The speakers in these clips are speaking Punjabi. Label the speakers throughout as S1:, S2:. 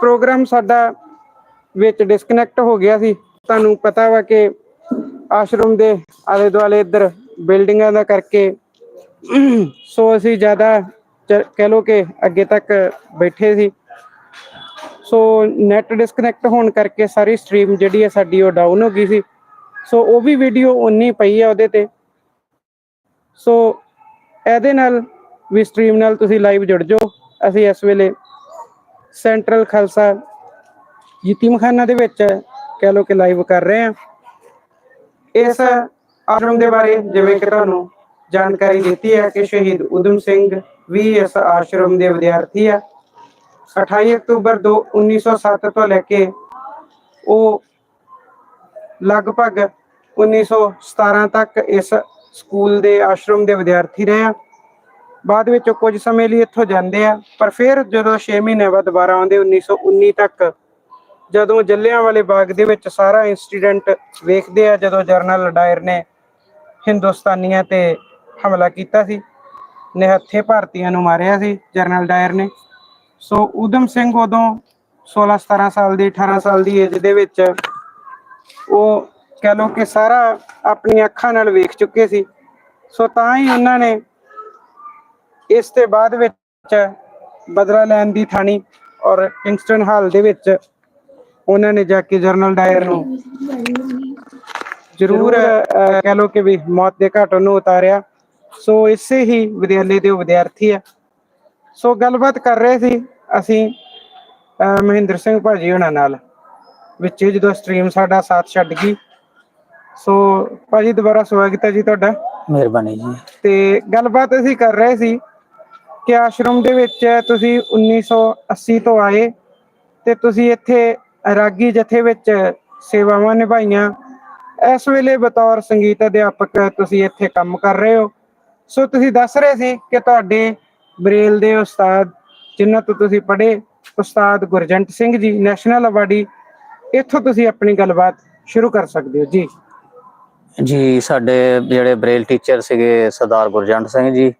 S1: ਪ੍ਰੋਗਰਾਮ ਸਾਡਾ ਵਿੱਚ ਡਿਸਕਨੈਕਟ ਹੋ ਗਿਆ ਸੀ। ਤੁਹਾਨੂੰ ਪਤਾ ਵਾ ਕਿ ਆਸ਼ਰਮ ਦੇ ਆਲੇ ਦੁਆਲੇ ਇੱਧਰ ਬਿਲਡਿੰਗਾਂ ਦਾ ਕਰਕੇ ਸੋ ਅਸੀਂ ਜ਼ਿਆਦਾ ਚ- ਕਹਿ ਲੋ ਕਿ ਅੱਗੇ ਤੱਕ ਬੈਠੇ ਸੀ। ਸੋ ਨੈਟ ਡਿਸਕਨੈਕਟ ਹੋਣ ਕਰਕੇ ਸਾਰੀ ਸਟ੍ਰੀਮ ਜਿਹੜੀ ਹੈ ਸਾਡੀ ਉਹ ਡਾਊਨ ਹੋ ਗਈ ਸੀ। ਸੋ ਉਹ ਵੀ ਵੀਡੀਓ ਉਨੀ ਪਈ ਹੈ ਉਹਦੇ ਤੇ। ਸੋ ਇਹਦੇ ਨਾਲ ਵੀ ਸਟ੍ਰੀਮ ਨਾਲ ਤੁਸੀਂ ਲਾਈਵ ਜੁੜ ਜਾਓ। ਅਸੀਂ ਇਸ ਵੇਲੇ ਸੈਂਟਰਲ ਖਾਲਸਾ ਯਤੀਮਖਾਨਾ ਦੇ ਵਿੱਚ ਕਹਿ ਲੋ ਕਿ ਲਾਈਵ ਕਰ ਰਹੇ ਹਾਂ। ਇਸ ਆਸ਼ਰਮ ਦੇ ਬਾਰੇ ਜਿਵੇਂ ਕਿ ਤੁਹਾਨੂੰ ਜਾਣਕਾਰੀ ਦਿੱਤੀ ਹੈ ਕਿ ਸ਼ਹੀਦ ਉਦਮ ਸਿੰਘ ਵੀ ਇਸ ਆਸ਼ਰਮ ਦੇ ਵਿਦਿਆਰਥੀ ਆ। 28 ਅਕਤੂਬਰ ਦੋ 1907 ਤੋਂ ਲੈ ਕੇ ਉਹ ਲਗਭਗ 1917 ਤੱਕ ਇਸ ਸਕੂਲ ਦੇ ਆਸ਼ਰਮ ਦੇ ਵਿਦਿਆਰਥੀ ਰਹੇ ਆ। ਬਾਅਦ ਵਿੱਚ ਉਹ ਕੁਝ ਸਮੇਂ ਲਈ ਇੱਥੋਂ ਜਾਂਦੇ ਆ, ਪਰ ਫਿਰ ਜਦੋਂ 6 ਮਹੀਨੇ ਬਾਅਦ ਦੁਬਾਰਾ ਆਉਂਦੇ 1919 ਤੱਕ ਜਦੋਂ ਜੱਲਿਆਂਵਾਲੇ ਬਾਗ ਦੇ ਵਿੱਚ ਸਾਰਾ ਇਨਸੀਡੈਂਟ ਵੇਖਦੇ ਆ, ਜਦੋਂ ਜਰਨਲ ਡਾਇਰ ਨੇ ਹਿੰਦੁਸਤਾਨੀਆਂ ਤੇ ਹਮਲਾ ਕੀਤਾ ਸੀ, ਨਿਹੱਥੇ ਭਾਰਤੀਆਂ ਨੂੰ ਮਾਰਿਆ ਸੀ, ਜਰਨਲ ਡਾਇਰ ਨੇ। ਸੋ ਊਧਮ ਸਿੰਘ ਉਦੋਂ 16 17 ਸਾਲ ਦੀ 18 ਸਾਲ ਦੀ ਏਜ ਦੇ ਵਿੱਚ ਉਹ ਕਹਿ ਲਓ ਕਿ ਸਾਰਾ ਆਪਣੀਆਂ ਅੱਖਾਂ ਨਾਲ ਵੇਖ ਚੁੱਕੇ ਸੀ। ਸੋ ਤਾਂ ਹੀ ਉਹਨਾਂ ਨੇ ਇਸ ਤੇ ਬਾਅਦ ਵਿੱਚ ਬਦਲਾ ਲੈਣ ਦੀ ਥਾਣੀ ਔਰ ਕਿੰਗਸਟਨ ਹਾਲ ਦੇ ਵਿੱਚ ਉਹਨਾਂ ਨੇ ਜਾ ਕੇ ਜਰਨਲ ਡਾਇਰ ਨੂੰ ਜ਼ਰੂਰ ਕਹਿ ਲਓ ਕਿ ਵੀ ਮੌਤ ਦੇ ਘਾਟ ਨੂੰ ਉਤਾਰਿਆ। ਸੋ ਇਸੇ ਹੀ ਵਿਦਿਆਲੇ ਦੇ ਵਿਦਿਆਰਥੀ ਆ। ਸੋ ਗੱਲਬਾਤ ਕਰ ਰਹੇ ਸੀ ਅਸੀਂ ਮਹਿੰਦਰ ਸਿੰਘ ਭਾਜੀ ਉਹਨਾਂ ਨਾਲ ਵਿੱਚ ਜਦੋਂ ਸਟ੍ਰੀਮ ਸਾਡਾ ਸਾਥ ਛੱਡ ਗਈ। ਸੋ ਭਾਜੀ ਦੁਬਾਰਾ ਸਵਾਗਤ ਹੈ ਜੀ ਤੁਹਾਡਾ।
S2: ਮਿਹਰਬਾਨੀ ਜੀ।
S1: ਤੇ ਗੱਲਬਾਤ ਅਸੀਂ ਕਰ ਰਹੇ ਸੀ ਕਿ ਆਸ਼ਰਮ ਦੇ ਵਿੱਚ ਤੁਸੀਂ 1980 ਤੋਂ ਆਏ ਤੇ ਤੁਸੀਂ ਇੱਥੇ ਰਾਗੀ ਜਥੇ ਵਿੱਚ ਸੇਵਾਵਾਂ ਨਿਭਾਈਆਂ। ਇਸ ਵੇਲੇ ਬਤੌਰ ਸੰਗੀਤ ਅਧਿਆਪਕ ਤੁਸੀਂ ਇੱਥੇ ਕੰਮ ਕਰ ਰਹੇ ਹੋ। ਸੋ ਤੁਸੀਂ ਦੱਸ ਰਹੇ ਸੀ ਕਿ ਤੁਹਾਡੇ ਬਰੇਲ ਦੇ ਉਸਤਾਦ ਜਿਨ੍ਹਾਂ ਤੋਂ ਤੁਸੀਂ ਪੜ੍ਹੇ, ਉਸਤਾਦ ਗੁਰਜੰਟ ਸਿੰਘ ਜੀ, ਨੈਸ਼ਨਲ ਅਵਾਰਡੀ, ਇੱਥੋਂ ਤੁਸੀਂ ਆਪਣੀ ਗੱਲਬਾਤ ਸ਼ੁਰੂ ਕਰ ਸਕਦੇ ਹੋ। ਜੀ।
S2: ਜੀ, ਸਾਡੇ ਜਿਹੜੇ ਬਰੇਲ ਟੀਚਰ ਸੀਗੇ ਸਰਦਾਰ ਗੁਰਜੰਟ ਸਿੰਘ ਜੀ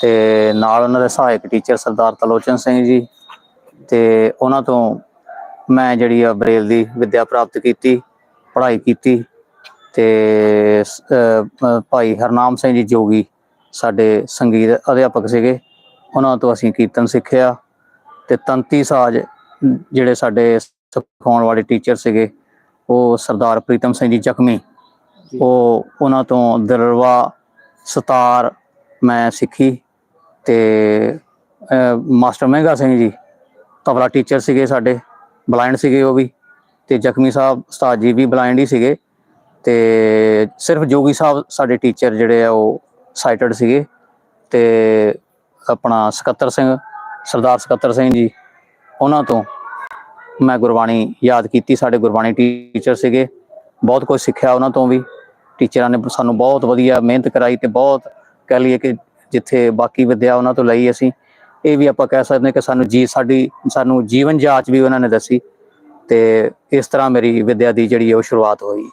S2: ਤੇ ਨਾਲ ਉਹਨਾਂ ਦੇ ਸਹਾਇਕ ਟੀਚਰ ਸਰਦਾਰ ਤਲੋਚਨ ਸਿੰਘ ਜੀ ਤੇ ਉਹਨਾਂ ਤੋਂ ਮੈਂ ਜਿਹੜੀ ਆ ਬ੍ਰੇਲ ਦੀ ਵਿੱਦਿਆ ਪ੍ਰਾਪਤ ਕੀਤੀ ਪੜ੍ਹਾਈ ਕੀਤੀ ਤੇ ਭਾਈ ਹਰਨਾਮ ਸਿੰਘ ਜੀ ਜੋਗੀ ਸਾਡੇ ਸੰਗੀਤ ਅਧਿਆਪਕ ਸੀਗੇ ਉਹਨਾਂ ਤੋਂ ਅਸੀਂ ਕੀਰਤਨ ਸਿੱਖਿਆ ਤੇ ਤੰਤੀ ਸਾਜ਼ ਜਿਹੜੇ ਸਾਡੇ ਸਿਖਾਉਣ ਵਾਲੇ ਟੀਚਰ ਸੀਗੇ ਉਹ ਸਰਦਾਰ ਪ੍ਰੀਤਮ ਸਿੰਘ ਜੀ ਜ਼ਖਮੀ। ਉਹ ਉਹਨਾਂ ਤੋਂ ਦਰਵਾ ਸਤਾਰ ਮੈਂ ਸਿੱਖੀ ਤੇ ਮਾਸਟਰ ਮਹਿੰਗਾ ਸਿੰਘ ਜੀ, ਤਬਲਾ ਟੀਚਰ ਸੀਗੇ ਸਾਡੇ ਬਲਾਈਂਡ ਸੀਗੇ ਉਹ ਵੀ, ਤੇ ਜ਼ਖਮੀ ਸਾਹਿਬ, ਉਸਤਾਦ ਜੀ ਵੀ ਬਲਾਈਂਡ ਹੀ ਸੀਗੇ, ਤੇ ਸਿਰਫ ਜੋਗੀ ਸਾਹਿਬ ਸਾਡੇ ਟੀਚਰ ਜਿਹੜੇ ਆ ਉਹ ਸਾਈਟਡ ਸੀਗੇ, ਤੇ ਆਪਣਾ ਸਕੱਤਰ ਸਿੰਘ, ਸਰਦਾਰ ਸਕੱਤਰ ਸਿੰਘ ਜੀ, ਉਹਨਾਂ ਤੋਂ ਮੈਂ ਗੁਰਬਾਣੀ ਯਾਦ ਕੀਤੀ, ਸਾਡੇ ਗੁਰਬਾਣੀ ਟੀਚਰ ਸੀਗੇ, ਬਹੁਤ ਕੁਝ ਸਿੱਖਿਆ ਉਹਨਾਂ ਤੋਂ ਵੀ ਟੀਚਰਾਂ ਨੇ ਸਾਨੂੰ ਬਹੁਤ ਵਧੀਆ ਮਿਹਨਤ ਕਰਾਈ ਤੇ ਬਹੁਤ ਕਹਿ ਲਈਏ ਕਿ ਜਿੱਥੇ ਬਾਕੀ ਵਿਦਿਆ ਉਹਨਾਂ ਤੋਂ ਲਈ ਅਸੀਂ। ਇਹ ਵੀ ਆਪਾਂ ਕਹਿ ਸਕਦੇ ਹਾਂ ਕਿ ਸਾਨੂੰ ਜੀ, ਸਾਡੀ, ਸਾਨੂੰ ਜੀਵਨ ਜਾਂਚ ਵੀ ਉਹਨਾਂ ਨੇ ਦੱਸੀ ਤੇ ਇਸ ਤਰ੍ਹਾਂ ਮੇਰੀ ਵਿਦਿਆ ਦੀ ਜਿਹੜੀ ਉਹ ਸ਼ੁਰੂਆਤ ਹੋਈ।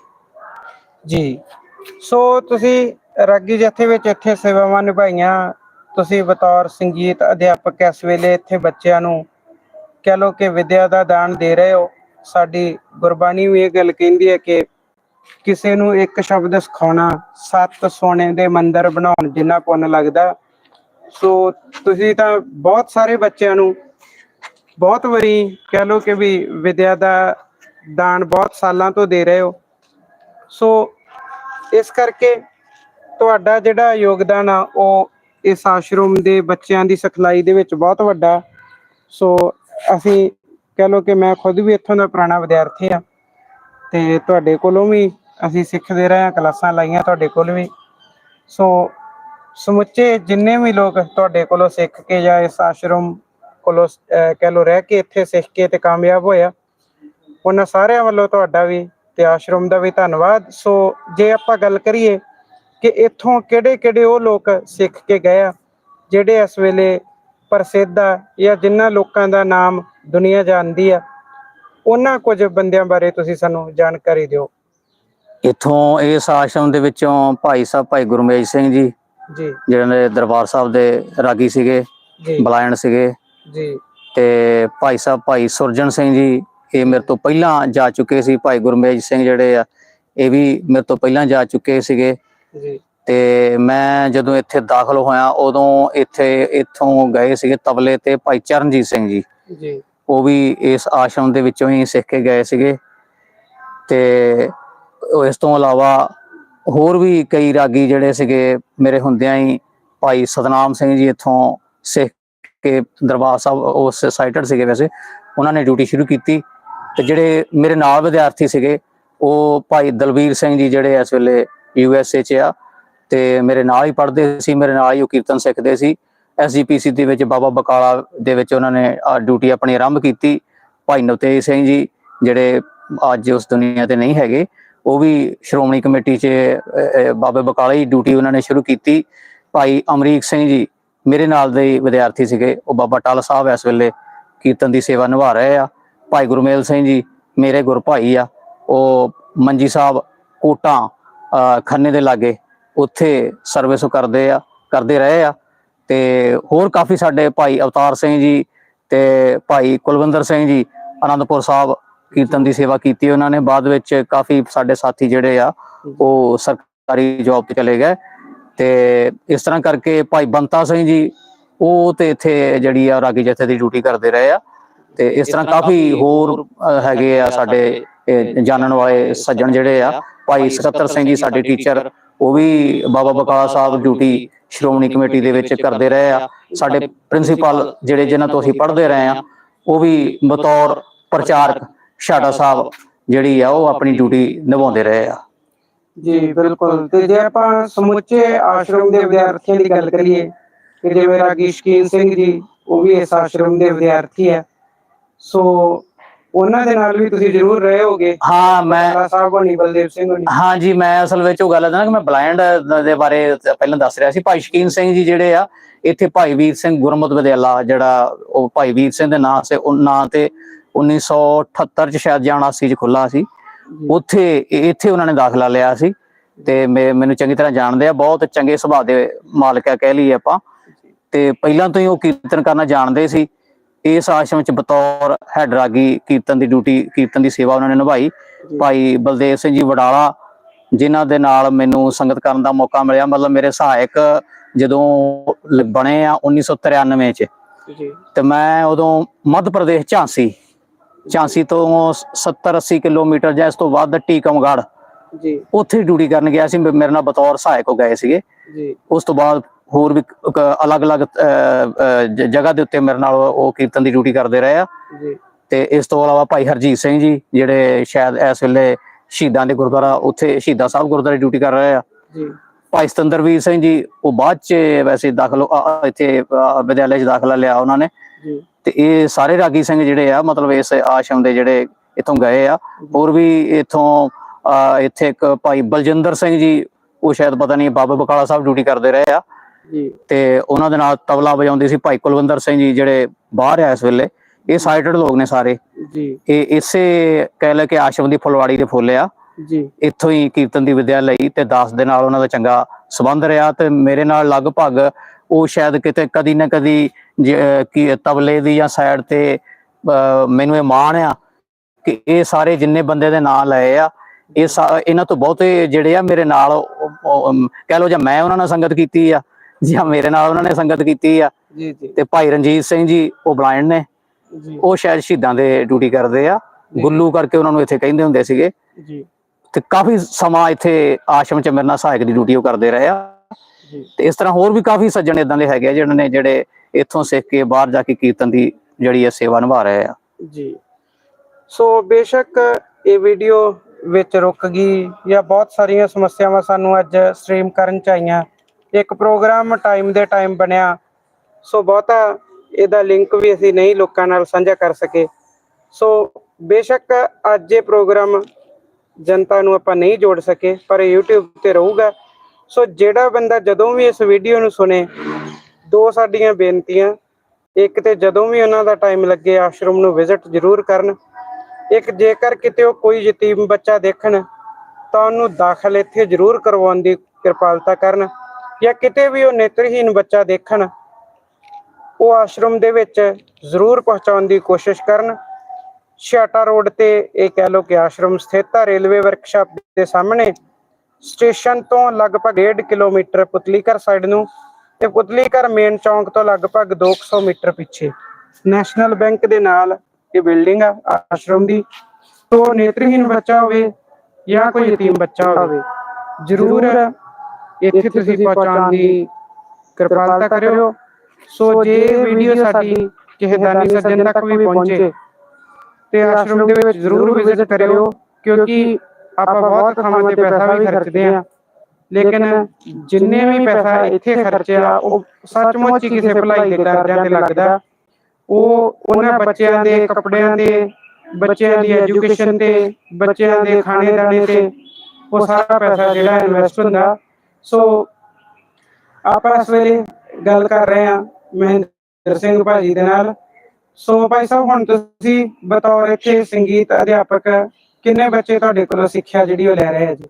S1: ਜੀ। ਸੋ ਤੁਸੀਂ ਰਾਗੀ ਜਥੇ ਵਿੱਚ ਇੱਥੇ ਸੇਵਾਵਾਂ ਨਿਭਾਈਆਂ। ਤੁਸੀਂ ਬਤੌਰ ਸੰਗੀਤ ਅਧਿਆਪਕ ਇਸ ਵੇਲੇ ਇੱਥੇ ਬੱਚਿਆਂ ਨੂੰ ਕਹਿ ਲੋ ਕਿ ਵਿਦਿਆ ਦਾ ਦਾਨ ਦੇ ਰਹੇ ਹੋ। ਸਾਡੀ ਗੁਰਬਾਣੀ ਵੀ ਇਹ ਗੱਲ ਕਹਿੰਦੀ ਹੈ ਕਿ ਕਿਸੇ ਨੂੰ ਇੱਕ ਸ਼ਬਦ ਸਿਖਾਉਣਾ, ਸੱਤ ਸੋਨੇ ਦੇ ਮੰਦਰ ਬਣਾਉਣ ਜਿੰਨਾ ਪੁੰਨ ਲੱਗਦਾ। ਸੋ ਤੁਸੀਂ ਤਾਂ ਬਹੁਤ ਸਾਰੇ ਬੱਚਿਆਂ ਨੂੰ ਬਹੁਤ ਵਾਰੀ ਕਹਿ ਲੋ ਕਿ ਵੀ ਵਿਦਿਆ ਦਾ ਦਾਨ ਬਹੁਤ ਸਾਲਾਂ ਤੋਂ ਦੇ ਰਹੇ ਹੋ। ਸੋ ਇਸ ਕਰਕੇ ਤੁਹਾਡਾ ਜਿਹੜਾ ਯੋਗਦਾਨ ਆ, ਉਹ ਇਸ ਆਸ਼ਰਮ ਦੇ ਬੱਚਿਆਂ ਦੀ ਸਿਖਲਾਈ ਦੇ ਵਿੱਚ ਬਹੁਤ ਵੱਡਾ। ਸੋ ਅਸੀਂ ਕਹਿ ਲਓ ਕਿ ਮੈਂ ਖੁਦ ਵੀ ਇੱਥੋਂ ਦਾ ਪੁਰਾਣਾ ਵਿਦਿਆਰਥੀ ਆ ਤੇ ਤੁਹਾਡੇ ਕੋਲੋਂ ਵੀ ਅਸੀਂ ਸਿੱਖਦੇ ਰਹੇ ਹਾਂ, ਕਲਾਸਾਂ ਲਾਈਆਂ ਤੁਹਾਡੇ ਕੋਲ ਵੀ। ਸੋ ਸਮੁੱਚੇ ਜਿੰਨੇ ਵੀ ਲੋਕ ਤੁਹਾਡੇ ਕੋਲੋਂ ਸਿੱਖ ਕੇ ਜਾਂ ਇਸ ਆਸ਼ਰਮ ਕੋਲੋਂ ਕਹਿ ਲਓ ਰਹਿ ਕੇ ਇੱਥੇ ਸਿੱਖ ਕੇ ਤੇ ਕਾਮਯਾਬ ਹੋਇਆ, ਉਹਨਾਂ ਸਾਰਿਆਂ ਵੱਲੋਂ ਤੁਹਾਡਾ ਵੀ ਤੇ ਆਸ਼ਰਮ ਦਾ ਵੀ ਧੰਨਵਾਦ। ਸੋ ਜੇ ਆਪਾਂ ਗੱਲ ਕਰੀਏ ਕਿ ਇੱਥੋਂ ਕਿਹੜੇ ਕਿਹੜੇ ਉਹ ਲੋਕ ਸਿੱਖ ਕੇ ਗਏ ਆ, ਜਿਹੜੇ ਇਸ ਵੇਲੇ ਪ੍ਰਸਿੱਧ ਆ ਜਾਂ ਜਿਨ੍ਹਾਂ ਲੋਕਾਂ ਦਾ ਨਾਮ ਦੁਨੀਆ ਜਾਣਦੀ ਆ ਉਹਨਾਂ ਕੁਝ ਬੰਦਿਆਂ ਬਾਰੇ ਤੁਸੀਂ ਸਾਨੂੰ ਜਾਣਕਾਰੀ ਦਿਓ।
S2: ਇੱਥੋਂ ਇਸ ਆਸ਼ਰਮ ਦੇ ਵਿੱਚੋਂ ਭਾਈ ਸਾਹਿਬ ਭਾਈ ਗੁਰਮੇਜ ਸਿੰਘ ਜੀ
S1: ਜੀ।
S2: ਜਿਹੜੇ ਨੇ ਦਰਬਾਰ ਸਾਹਿਬ ਦੇ ਰਾਗੀ ਸੀਗੇ
S1: ਜੀ।
S2: ਬਲਾਇਣ ਸੀਗੇ।
S1: ਜੀ।
S2: ਤੇ ਭਾਈ ਸਾਹਿਬ ਭਾਈ ਸੁਰਜਨ ਸਿੰਘ ਜੀ ਇਹ ਮੇਰੇ ਤੋਂ ਪਹਿਲਾਂ ਜਾ ਚੁੱਕੇ ਸੀ। ਭਾਈ ਗੁਰਮੇਜ ਸਿੰਘ ਜਿਹੜੇ ਆ ਇਹ ਵੀ ਮੇਰੇ ਤੋਂ ਪਹਿਲਾਂ ਜਾ ਚੁੱਕੇ ਸੀਗੇ।
S1: ਜੀ।
S2: ਤੇ ਮੈਂ ਜਦੋਂ ਇੱਥੇ ਦਾਖਲ ਹੋਇਆ ਉਦੋਂ ਇੱਥੇ ਇੱਥੋਂ ਗਏ ਸੀਗੇ ਤਬਲੇ ਤੇ ਭਾਈ ਚਰਨਜੀਤ ਸਿੰਘ ਜੀ।
S1: ਜੀ।
S2: ਉਹ ਵੀ ਇਸ ਆਸ਼ਰਮ ਦੇ ਵਿੱਚੋਂ ਹੀ ਸਿੱਖ ਕੇ ਗਏ ਸੀਗੇ। ਤੇ ਇਸ ਤੋਂ ਇਲਾਵਾ ਹੋਰ ਵੀ ਕਈ ਰਾਗੀ ਜਿਹੜੇ ਸੀਗੇ ਮੇਰੇ ਹੁੰਦਿਆਂ ਹੀ, ਭਾਈ ਸਤਨਾਮ ਸਿੰਘ ਜੀ ਇੱਥੋਂ ਸਿੱਖ ਕੇ ਦਰਬਾਰ ਸਾਹਿਬ ਉਸ ਸਾਈਟਡ ਸੀਗੇ ਵੈਸੇ। ਉਹਨਾਂ ਨੇ ਡਿਊਟੀ ਸ਼ੁਰੂ ਕੀਤੀ ਤੇ ਜਿਹੜੇ ਮੇਰੇ ਨਾਲ ਵਿਦਿਆਰਥੀ ਸੀਗੇ, ਉਹ ਭਾਈ ਦਲਵੀਰ ਸਿੰਘ ਜੀ ਜਿਹੜੇ ਇਸ ਵੇਲੇ ਯੂ ਐਸ ਏ ਚ ਆ ਤੇ ਮੇਰੇ ਨਾਲ ਹੀ ਪੜ੍ਹਦੇ ਸੀ, ਮੇਰੇ ਨਾਲ ਹੀ ਉਹ ਕੀਰਤਨ ਸਿੱਖਦੇ ਸੀ। ਐਸਜੀਪੀਸੀ ਦੇ ਵਿੱਚ ਬਾਬਾ ਬਕਾਲਾ ਦੇ ਵਿੱਚ ਉਹਨਾਂ ਨੇ ਡਿਊਟੀ ਆਪਣੀ ਆਰੰਭ ਕੀਤੀ। ਭਾਈ ਨਵਤੇਜ ਸਿੰਘ ਜੀ ਜਿਹੜੇ ਅੱਜ ਉਸ ਦੁਨੀਆ ਤੇ ਨਹੀਂ ਹੈਗੇ ਉਹ ਵੀ ਸ਼੍ਰੋਮਣੀ ਕਮੇਟੀ 'ਚ ਅਹ, ਬਾਬੇ ਬਕਾਲਾ ਦੀ ਡਿਊਟੀ ਉਹਨਾਂ ਨੇ ਸ਼ੁਰੂ ਕੀਤੀ। ਭਾਈ ਅਮਰੀਕ ਸਿੰਘ ਜੀ ਮੇਰੇ ਨਾਲ ਦੇ ਵਿਦਿਆਰਥੀ ਸੀਗੇ ਉਹ ਬਾਬਾ ਟਾਲ ਸਾਹਿਬ ਇਸ ਵੇਲੇ ਕੀਰਤਨ ਦੀ ਸੇਵਾ ਨਿਭਾ ਰਹੇ ਆ। ਭਾਈ ਗੁਰਮੇਲ ਸਿੰਘ ਜੀ ਮੇਰੇ ਗੁਰ ਭਾਈ ਆ ਉਹ ਮੰਜੀ ਸਾਹਿਬ ਕੋਟਾਂ ਖੰਨੇ ਦੇ ਲਾਗੇ ਉੱਥੇ ਸਰਵਿਸ ਕਰਦੇ ਆ ਕਰਦੇ ਰਹੇ ਆ। ਤੇ ਹੋਰ ਕਾਫੀ ਸਾਡੇ ਭਾਈ ਅਵਤਾਰ ਸਿੰਘ ਜੀ ਤੇ ਭਾਈ ਕੁਲਵਿੰਦਰ ਸਿੰਘ ਜੀ ਆਨੰਦਪੁਰ ਸਾਹਿਬ ਕੀਰਤਨ ਦੀ ਸੇਵਾ ਕੀਤੀ ਉਹਨਾਂ ਨੇ। ਬਾਅਦ ਵਿੱਚ ਕਾਫੀ ਸਾਡੇ ਸਾਥੀ ਜਿਹੜੇ ਆ, ਉਹ ਸਰਕਾਰੀ ਜੌਬ ਤੇ ਚਲੇ ਗਏ। ਤੇ ਇਸ ਤਰ੍ਹਾਂ ਕਰਕੇ ਭਾਈ ਬੰਤਾ ਸਿੰਘ ਜੀ, ਉਹ ਤੇ ਇੱਥੇ ਜਿਹੜੀ ਆ ਰਾਗੀ ਜਥੇ ਦੀ ਡਿਊਟੀ ਕਰਦੇ ਰਹੇ ਆ। ਤੇ ਇਸ ਤਰ੍ਹਾਂ ਕਾਫੀ ਹੋਰ ਹੈਗੇ ਆ ਸਾਡੇ ਜਾਣਨ ਵਾਲੇ ਸੱਜਣ ਜਿਹੜੇ ਆ, ਭਾਈ ਸਕੱਤਰ ਸਿੰਘ ਜੀ, ਸਾਡੇ ਟੀਚਰ ਉਹ ਵੀ ਬਾਬਾ ਬਕਾਲਾ ਸਾਹਿਬ ਡਿਊਟੀ ਸ਼੍ਰੋਮਣੀ ਕਮੇਟੀ ਦੇ ਵਿੱਚ ਕਰਦੇ ਰਹੇ ਆ। ਸਾਡੇ ਪ੍ਰਿੰਸੀਪਲ ਜਿਹੜੇ ਜਿਨ੍ਹਾਂ ਤੋਂ ਅਸੀਂ ਪੜ੍ਹਦੇ ਰਹੇ ਆ, ਉਹ ਵੀ ਬਤੌਰ ਪ੍ਰਚਾਰਕ ਛਾੜਾ ਸਾਹਿਬ ਜਿਹੜੀ ਆ, ਉਹ ਆਪਣੀ ਡਿਊਟੀ ਨਿਭਾਉਂਦੇ ਰਹੇ ਆ।
S1: ਜੀ, ਬਿਲਕੁਲ। ਤੇ ਜੇ ਆਪਾਂ ਸਮੁੱਚੇ ਆਸ਼ਰਮ ਦੇ ਵਿਦਿਆਰਥੀਆਂ ਦੀ ਗੱਲ ਕਰੀਏ, ਕਿ ਜਿਵੇਂ ਰਾਗੀ ਸ਼ਕੀਨ ਸਿੰਘ ਜੀ, ਉਹ ਵੀ ਇਸ ਆਸ਼ਰਮ ਦੇ ਵਿਦਿਆਰਥੀ ਹੈ ਸੋ ਉਹਨਾਂ ਦੇ ਨਾਲ ਵੀ ਤੁਸੀਂ ਜ਼ਰੂਰ ਰਹੇ ਹੋਗੇ।
S2: ਹਾਂ ਮੈਂ
S1: ਬਾਬਾ ਸਾਹਿਬ ਹੋਣੀ ਬਲਦੇਵ ਸਿੰਘ ਹੋਣੀ।
S2: ਹਾਂ ਜੀ ਮੈਂ ਅਸਲ ਵਿੱਚ ਉਹ ਗੱਲ ਹੈ ਨਾ ਕਿ ਮੈਂ ਬਲਾਈਂਡ ਦੇ ਬਾਰੇ ਪਹਿਲਾਂ ਦੱਸ ਰਿਹਾ ਸੀ। ਭਾਈ ਸ਼ਕੀਨ ਸਿੰਘ ਜੀ ਜਿਹੜੇ ਆ ਇੱਥੇ ਭਾਈ ਵੀਰ ਸਿੰਘ ਗੁਰਮਤ ਵਿਦਿਆਲਾ ਜਿਹੜਾ ਉਹ ਭਾਈ ਵੀਰ ਸਿੰਘ ਦੇ ਨਾਂ ਸੇ ਉਹ ਨਾਂ ਤੇ 1978 ਚ ਸ਼ਾਇਦ ਜਾਂ 79 ਚ ਖੁੱਲਾ ਸੀ। ਉੱਥੇ ਇੱਥੇ ਉਹਨਾਂ ਨੇ ਦਾਖਲਾ ਲਿਆ ਸੀ ਤੇ ਮੈਂ- ਮੈਨੂੰ ਚੰਗੀ ਤਰ੍ਹਾਂ ਜਾਣਦੇ ਆ ਬਹੁਤ ਚੰਗੇ ਸੁਭਾਅ ਦੇ ਮਾਲਕ ਆ ਕਹਿ ਲਈਏ ਆਪਾਂ। ਤੇ ਪਹਿਲਾਂ ਤੋਂ ਹੀ ਉਹ ਕੀਰਤਨ ਕਰਨਾ ਜਾਣਦੇ ਸੀ। ਇਸ ਆਸ਼ਰਮ ਚ ਬਤੌਰ ਹੈਡ ਰਾਗੀ ਕੀਰਤਨ ਦੀ ਡਿਊਟੀ ਕੀਰਤਨ ਦੀ ਸੇਵਾ ਉਹਨਾਂ ਨੇ ਨਿਭਾਈ। ਭਾਈ ਬਲਦੇਵ ਸਿੰਘ ਜੀ ਵਡਾਲਾ ਜਿਨ੍ਹਾਂ ਦੇ ਨਾਲ ਮੈਨੂੰ ਸੰਗਤ ਕਰਨ ਦਾ ਮੌਕਾ ਮਿਲਿਆ। ਮਤਲਬ ਮੇਰੇ ਸਹਾਇਕ ਜਦੋਂ ਬਣੇ ਆ 1993 ਚ।
S1: ਜੀ।
S2: ਤੇ ਮੈਂ ਉਦੋਂ ਮੱਧ ਪ੍ਰਦੇਸ਼ ਝਾਂਸੀ ਝਾਂਸੀ ਤੋਂ 70 80 ਕਿਲੋਮੀਟਰ ਜਾਂ ਇਸ ਤੋਂ ਵੱਧ ਟੀਕਮਗੜ
S1: ਜੀ।
S2: ਉੱਥੇ ਡਿਊਟੀ ਕਰਨ ਗਿਆ ਸੀ। ਮੇਰੇ ਨਾਲ ਬਤੌਰ ਸਹਾਇਕ ਹੋ ਗਏ ਸੀਗੇ।
S1: ਜੀ।
S2: ਉਸ ਤੋਂ ਬਾਅਦ ਹੋਰ ਵੀ ਅਲੱਗ-ਅਲੱਗ ਜਗ੍ਹਾ ਦੇ ਉੱਤੇ ਮੇਰੇ ਨਾਲ ਉਹ ਕੀਰਤਨ ਦੀ ਡਿਊਟੀ ਕਰਦੇ ਰਹੇ ਆ।
S1: ਜੀ।
S2: ਤੇ ਇਸ ਤੋਂ ਇਲਾਵਾ ਭਾਈ ਹਰਜੀਤ ਸਿੰਘ ਜੀ ਜਿਹੜੇ ਸ਼ਾਇਦ ਇਸ ਵੇਲੇ ਸ਼ਹੀਦਾਂ ਦੇ ਗੁਰਦੁਆਰਾ ਉੱਥੇ ਸ਼ਹੀਦਾਂ ਸਾਹਿਬ ਗੁਰਦੁਆਰੇ ਡਿਊਟੀ ਕਰ ਰਹੇ ਆ।
S1: ਜੀ।
S2: ਭਾਈ ਸਤਿੰਦਰਵੀਰ ਸਿੰਘ ਜੀ ਉਹ ਬਾਅਦ ਚ ਵੈਸੇ ਦਾਖਲ ਇੱਥੇ ਵਿਦਿਆਲੇ ਚ ਦਾਖਲਾ ਲਿਆ ਉਹਨਾਂ ਨੇ।
S1: ਜੀ।
S2: ਤੇ ਇਹ ਸਾਰੇ ਰਾਗੀ ਸਿੰਘ ਜਿਹੜੇ ਆ ਮਤਲਬ ਇਸ ਆਸ਼ਰਮ ਦੇ ਜਿਹੜੇ ਇਥੋਂ ਗਏ ਆ। ਹੋਰ ਵੀ ਇਥੋਂ ਇੱਥੇ ਇੱਕ ਭਾਈ ਬਲਜਿੰਦਰ ਸਿੰਘ ਜੀ ਉਹ ਸ਼ਾਇਦ ਪਤਾ ਨਹੀਂ ਬਾਬਾ ਬਕਾਲਾ ਸਾਹਿਬ ਡਿਊਟੀ ਕਰਦੇ ਰਹੇ ਆ।
S1: ਜੀ।
S2: ਤੇ ਉਹਨਾਂ ਦੇ ਨਾਲ ਤਬਲਾ ਵਜਾਉਂਦੇ ਸੀ ਭਾਈ ਕੁਲਵਿੰਦਰ ਸਿੰਘ ਜੀ ਜਿਹੜੇ ਬਾਹਰ ਆ ਇਸ ਵੇਲੇ। ਇਹ ਸਾਈਟਡ ਲੋਕ ਨੇ ਸਾਰੇ।
S1: ਜੀ।
S2: ਇਹ ਇਸੇ ਕਹਿ ਲੈ ਕਿ ਆਸ਼ਰਮ ਦੀ ਫੁਲਵਾੜੀ ਦੇ ਫੁੱਲ ਆ।
S1: ਜੀ।
S2: ਇੱਥੋਂ ਹੀ ਕੀਰਤਨ ਦੀ ਵਿਦਿਆ ਲਈ ਤੇ ਦਾਸ ਦੇ ਨਾਲ ਉਹਨਾਂ ਦਾ ਚੰਗਾ ਸਬੰਧ ਰਿਹਾ ਤੇ ਮੇਰੇ ਨਾਲ ਲਗਭਗ ਉਹ ਸ਼ਾਇਦ ਕਿਤੇ ਕਦੀ ਨਾ ਕਦੀ ਕੀ ਤਬਲੇ ਦੀ ਜਾਂ ਸਾਈਡ ਤੇ ਮੈਨੂੰ ਇਹ ਮਾਣ ਆ ਕਿ ਇਹ ਸਾਰੇ ਜਿੰਨੇ ਬੰਦੇ ਦੇ ਨਾਂ ਲਏ ਆ ਇਹ ਇਹਨਾਂ ਤੋਂ ਬਹੁਤੇ ਜਿਹੜੇ ਆ ਮੇਰੇ ਨਾਲ ਕਹਿ ਲੋ ਜਾਂ ਮੈਂ ਉਹਨਾਂ ਨਾਲ ਸੰਗਤ ਕੀਤੀ ਆ ਜਾਂ ਮੇਰੇ ਨਾਲ ਉਹਨਾਂ ਨੇ ਸੰਗਤ ਕੀਤੀ ਆ।
S1: ਜੀ ਜੀ।
S2: ਤੇ ਭਾਈ ਰਣਜੀਤ ਸਿੰਘ ਜੀ ਉਹ ਬਲਾਈਂਡ ਨੇ।
S1: ਜੀ।
S2: ਉਹ ਸ਼ਾਇਦ ਸ਼ਹੀਦਾਂ ਦੇ ਡਿਊਟੀ ਕਰਦੇ ਆ। ਗੁੱਲੂ ਕਰਕੇ ਉਹਨਾਂ ਨੂੰ ਇੱਥੇ ਕਹਿੰਦੇ ਹੁੰਦੇ ਸੀਗੇ।
S1: ਜੀ।
S2: ਤੇ ਕਾਫੀ ਸਮਾਂ ਇੱਥੇ ਆਸ਼ਰਮ ਚ ਮੇਰੇ ਨਾਲ ਸਹਾਇਕ ਦੀ ਡਿਊਟੀ ਉਹ ਕਰਦੇ ਰਹੇ ਆ। ਤੇ ਇਸ ਤਰ੍ਹਾਂ ਹੋਰ ਵੀ ਕਾਫੀ ਸੱਜਣ ਇਦਾਂ ਦੇ ਹੈਗੇ ਆ ਜਿਹਨਾਂ ਨੇ ਜਿਹੜੇ ਇੱਥੋਂ ਸਿੱਖ ਕੇ ਬਾਹਰ ਜਾ ਕੇ ਕੀਰਤਨ ਦੀ ਜਿਹੜੀ ਹੈ ਸੇਵਾ ਨਿਭਾ ਰਹੇ ਆ।
S1: ਜੀ। ਸੋ ਬੇਸ਼ੱਕ ਇਹ ਵੀਡੀਓ ਵਿੱਚ ਰੁਕ ਗਈ ਜਾਂ ਬਹੁਤ ਸਾਰੀਆਂ ਸਮੱਸਿਆਵਾਂ ਸਾਨੂੰ ਅੱਜ ਸਟ੍ਰੀਮ ਕਰਨ ਚ ਆਈਆਂ। ਇੱਕ ਪ੍ਰੋਗਰਾਮ ਟਾਈਮ ਦੇ ਟਾਈਮ ਬਣਿਆ। ਸੋ ਬਹੁਤਾ ਇਹਦਾ ਲਿੰਕ ਵੀ ਅਸੀਂ ਨਹੀਂ ਲੋਕਾਂ ਨਾਲ ਸਾਂਝਾ ਕਰ ਸਕੇ। ਸੋ ਬੇਸ਼ੱਕ ਅੱਜ ਇਹ ਪ੍ਰੋਗਰਾਮ ਜਨਤਾ ਨੂੰ ਆਪਾਂ ਨਹੀਂ ਜੋੜ ਸਕੇ, ਪਰ ਇਹ YouTube ਤੇ ਰਹੂਗਾ। ਸੋ ਜਿਹੜਾ ਬੰਦਾ ਜਦੋਂ ਵੀ ਇਸ ਵੀਡੀਓ ਨੂੰ ਸੁਣੇ, ਦੋ ਸਾਡੀਆਂ ਬੇਨਤੀਆਂ। ਇੱਕ ਤੇ ਜਦੋਂ ਵੀ ਉਹਨਾਂ ਦਾ ਟਾਈਮ ਲੱਗੇ, ਆਸ਼ਰਮ ਨੂੰ ਵਿਜ਼ਿਟ ਜ਼ਰੂਰ ਕਰਨ। ਇੱਕ ਜੇਕਰ ਕਿਤੇ ਉਹ ਕੋਈ ਯਤੀਮ ਬੱਚਾ ਦੇਖਣ, ਤਾਂ ਉਹਨੂੰ ਦਾਖਲ ਇੱਥੇ ਜ਼ਰੂਰ ਕਰਵਾਉਣ ਦੀ ਕਿਰਪਾਲਤਾ ਕਰਨ। ਜਾਂ ਕਿਤੇ ਵੀ ਉਹ ਨੇਤਰਹੀਨ ਬੱਚਾ ਦੇਖਣ, ਉਹ ਆਸ਼ਰਮ ਦੇ ਵਿੱਚ ਜ਼ਰੂਰ ਪਹੁੰਚਾਉਣ ਦੀ ਕੋਸ਼ਿਸ਼ ਕਰਨ। ਛਾਟਾ ਰੋਡ ਤੇ ਇਹ ਕਹਿ ਲੋ ਕਿ ਆਸ਼ਰਮ ਸਥਿਤ ਆ, ਰੇਲਵੇ ਵਰਕਸ਼ਾਪ ਦੇ ਸਾਹਮਣੇ, ਸਟੇਸ਼ਨ ਤੋਂ ਲਗਭਗ 1.5 ਕਿਲੋਮੀਟਰ ਪੁਤਲੀਕਰ ਸਾਈਡ ਨੂੰ ਤੇ ਪੁਤਲੀਕਰ ਮੇਨ ਚੌਂਕ ਤੋਂ ਲਗਭਗ 200 ਮੀਟਰ ਪਿੱਛੇ। ਨੈਸ਼ਨਲ ਬੈਂਕ ਦੇ ਨਾਲ ਇਹ ਬਿਲਡਿੰਗ ਆ, ਆਸ਼ਰਮ ਦੀ। ਤੋਂ ਨੇਤਰਹੀਨ ਬੱਚਾ ਹੋਵੇ ਜਾਂ ਕੋਈ ਯਤੀਮ ਬੱਚਾ ਹੋਵੇ, ਜ਼ਰੂਰ ਇੱਥੇ ਤੁਸੀਂ ਪਹੁੰਚਾਉਣ ਦੀ ਕਿਰਪਾਲਤਾ ਕਰਿਓ। ਸੋ ਜੇ ਵੀਡੀਓ ਸਾਡੀ ਕਿਸੇ ਦਾਨੀ ਸੱਜਣ ਤੱਕ ਵੀ ਪਹੁੰਚੇ ਤੇ ਆਸ਼ਰਮ ਦੇ ਵਿੱਚ ਜ਼ਰੂਰ ਵਿਜ਼ਿਟ ਕਰਿਓ ਕਿਉਂਕਿ ਆਪਾਂ ਬਹੁਤ ਥਾਵਾਂ ਤੇ ਪੈਸਾ ਵੀ ਖਰਚਦੇ ਆ ਲੇਕਿਨ ਜਿੰਨੇ ਵੀ ਪੈਸਾ ਇੱਥੇ ਖਰਚਿਆ ਉਹ ਸੱਚਮੁੱਚ ਹੀ ਕਿਸੇ ਭਲਾਈ ਦੇ ਕਾਰਜਾਂ ਤੇ ਲੱਗਦਾ। ਉਹ ਉਹਨਾਂ ਬੱਚਿਆਂ ਦੇ ਕੱਪੜਿਆਂ ਦੇ ਬੱਚਿਆਂ ਦੀ ਐਜੂਕੇਸ਼ਨ ਤੇ ਬੱਚਿਆਂ ਦੇ ਖਾਣੇ ਦਾਣੇ ਤੇ ਉਹ ਸਾਰਾ ਪੈਸਾ ਜਿਹੜਾ ਇਨਵੈਸਟ ਹੁੰਦਾ ਸੋ ਆਪਾਂ ਇਸ ਵੇਲੇ ਗੱਲ ਕਰ ਰਹੇ ਹਾਂ ਮਹਿੰਦਰ ਸਿੰਘ ਭਾਜੀ ਦੇ ਨਾਲ। ਸੋ ਭਾਈ ਸਾਹਿਬ ਹੁਣ ਤੁਸੀਂ ਬਤੌਰ ਇੱਥੇ ਸੰਗੀਤ ਅਧਿਆਪਕ ਕਿੰਨੇ ਬੱਚੇ ਤੁਹਾਡੇ ਕੋਲੋਂ ਸਿੱਖਿਆ ਜਿਹੜੀ ਉਹ ਲੈ ਰਹੇ ਆ ਜੀ?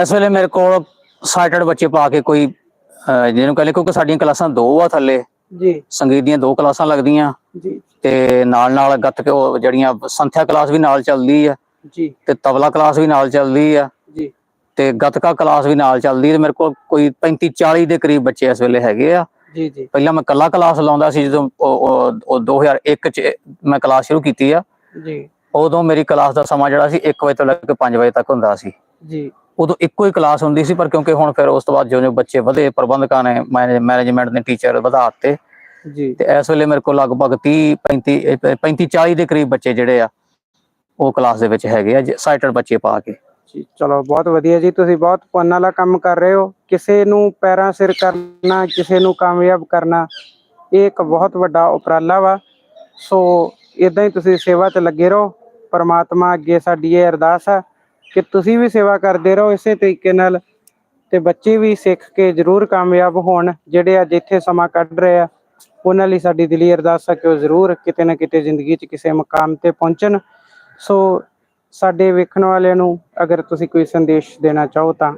S2: ਇਸ ਵੇਲੇ ਮੇਰੇ ਕੋਲ ਸਾਈਟਡ ਬੱਚੇ ਪਾ ਕੇ ਕੋਈ ਜਿਹਨੂੰ ਕਹਿੰਦੇ ਕਿਉਂਕਿ ਸਾਡੀਆਂ ਕਲਾਸਾਂ ਦੋ ਆ ਥੱਲੇ।
S1: ਜੀ।
S2: ਸੰਗੀਤ ਦੀਆਂ ਦੋ ਕਲਾਸਾਂ ਲੱਗਦੀਆਂ।
S1: ਜੀ।
S2: ਤੇ ਨਾਲ ਨਾਲ ਗੱਤਕੇ ਜਿਹੜੀਆਂ ਸੰਥਿਆ ਕਲਾਸ ਵੀ ਨਾਲ ਚੱਲਦੀ ਆ।
S1: ਜੀ।
S2: ਤੇ ਤਬਲਾ ਕਲਾਸ ਵੀ ਨਾਲ ਚੱਲਦੀ ਆ। ਤੇ ਗੱਤਕਾ ਕਲਾਸ ਵੀ ਨਾਲ ਚੱਲਦੀ ਤੇ ਮੇਰੇ ਕੋਲ ਕੋਈ 35 40 ਦੇ ਕਰੀਬ ਬੱਚੇ ਇਸ ਵੇਲੇ ਹੈਗੇ ਆ।
S1: ਜੀ ਜੀ।
S2: ਪਹਿਲਾਂ ਮੈਂ ਕੱਲਾ ਕਲਾਸ ਲਾਉਂਦਾ ਸੀ ਜਦੋਂ ਉਹ- ਉਹ ਉਹ 2001 ਚ ਮੈਂ ਕਲਾਸ ਸ਼ੁਰੂ ਕੀਤੀ ਆ।
S1: ਜੀ।
S2: ਉਦੋਂ ਮੇਰੀ ਕਲਾਸ ਦਾ ਸਮਾਂ ਜਿਹੜਾ ਸੀ 1 ਵਜੇ ਤੋਂ ਲੈ ਕੇ 5 ਵਜੇ ਤੱਕ ਹੁੰਦਾ ਸੀ।
S1: ਜੀ।
S2: ਉਦੋਂ ਇੱਕੋ ਹੀ ਕਲਾਸ ਹੁੰਦੀ ਸੀ ਪਰ ਕਿਉਂਕਿ ਹੁਣ ਫਿਰ ਉਸ ਤੋਂ ਬਾਅਦ ਜਿਉਂ ਜਿਉਂ ਬੱਚੇ ਵਧੇ ਪ੍ਰਬੰਧਕਾਂ ਨੇ ਮੈਨੇਜਮੈਂਟ ਨੇ ਟੀਚਰ ਵਧਾ ਦਿੱਤੇ।
S1: ਜੀ।
S2: ਤੇ ਇਸ ਵੇਲੇ ਮੇਰੇ ਕੋਲ ਲਗਭਗ 30 35 35 40 ਦੇ ਕਰੀਬ ਬੱਚੇ ਜਿਹੜੇ ਆ ਉਹ ਕਲਾਸ ਦੇ ਵਿੱਚ ਹੈਗੇ ਆ ਸਾਈਟਡ ਬੱਚੇ ਪਾ ਕੇ।
S1: ਜੀ। ਚਲੋ, ਬਹੁਤ ਵਧੀਆ ਜੀ। ਤੁਸੀਂ ਬਹੁਤ ਪੁੰਨ ਵਾਲਾ ਕੰਮ ਕਰ ਰਹੇ ਹੋ। ਕਿਸੇ ਨੂੰ ਪੈਰਾਂ ਸਿਰ ਕਰਨਾ, ਕਿਸੇ ਨੂੰ ਕਾਮਯਾਬ ਕਰਨਾ, ਇਹ ਇੱਕ ਬਹੁਤ ਵੱਡਾ ਉਪਰਾਲਾ ਵਾ। ਸੋ ਇਦਾਂ ਹੀ ਤੁਸੀਂ ਸੇਵਾ 'ਚ ਲੱਗੇ ਰਹੋ। ਪਰਮਾਤਮਾ ਅੱਗੇ ਸਾਡੀ ਇਹ ਅਰਦਾਸ ਆ ਕਿ ਤੁਸੀਂ ਵੀ ਸੇਵਾ ਕਰਦੇ ਰਹੋ ਇਸੇ ਤਰੀਕੇ ਨਾਲ ਤੇ ਬੱਚੇ ਵੀ ਸਿੱਖ ਕੇ ਜ਼ਰੂਰ ਕਾਮਯਾਬ ਹੋਣ। ਜਿਹੜੇ ਅੱਜ ਇੱਥੇ ਸਮਾਂ ਕੱਢ ਰਹੇ ਆ, ਉਹਨਾਂ ਲਈ ਸਾਡੀ ਦਿਲੀ ਅਰਦਾਸ ਆ ਕਿ ਉਹ ਜ਼ਰੂਰ ਕਿਤੇ ਨਾ ਕਿਤੇ ਜ਼ਿੰਦਗੀ 'ਚ ਕਿਸੇ ਮੁਕਾਮ ਤੇ ਪਹੁੰਚਣ। ਸੋ ਸਾਡੇ ਵੇਖਣ ਵਾਲਿਆਂ ਨੂੰ ਅਗਰ ਤੁਸੀਂ ਕੋਈ ਸੰਦੇਸ਼ ਦੇਣਾ ਚਾਹੋ ਤਾਂ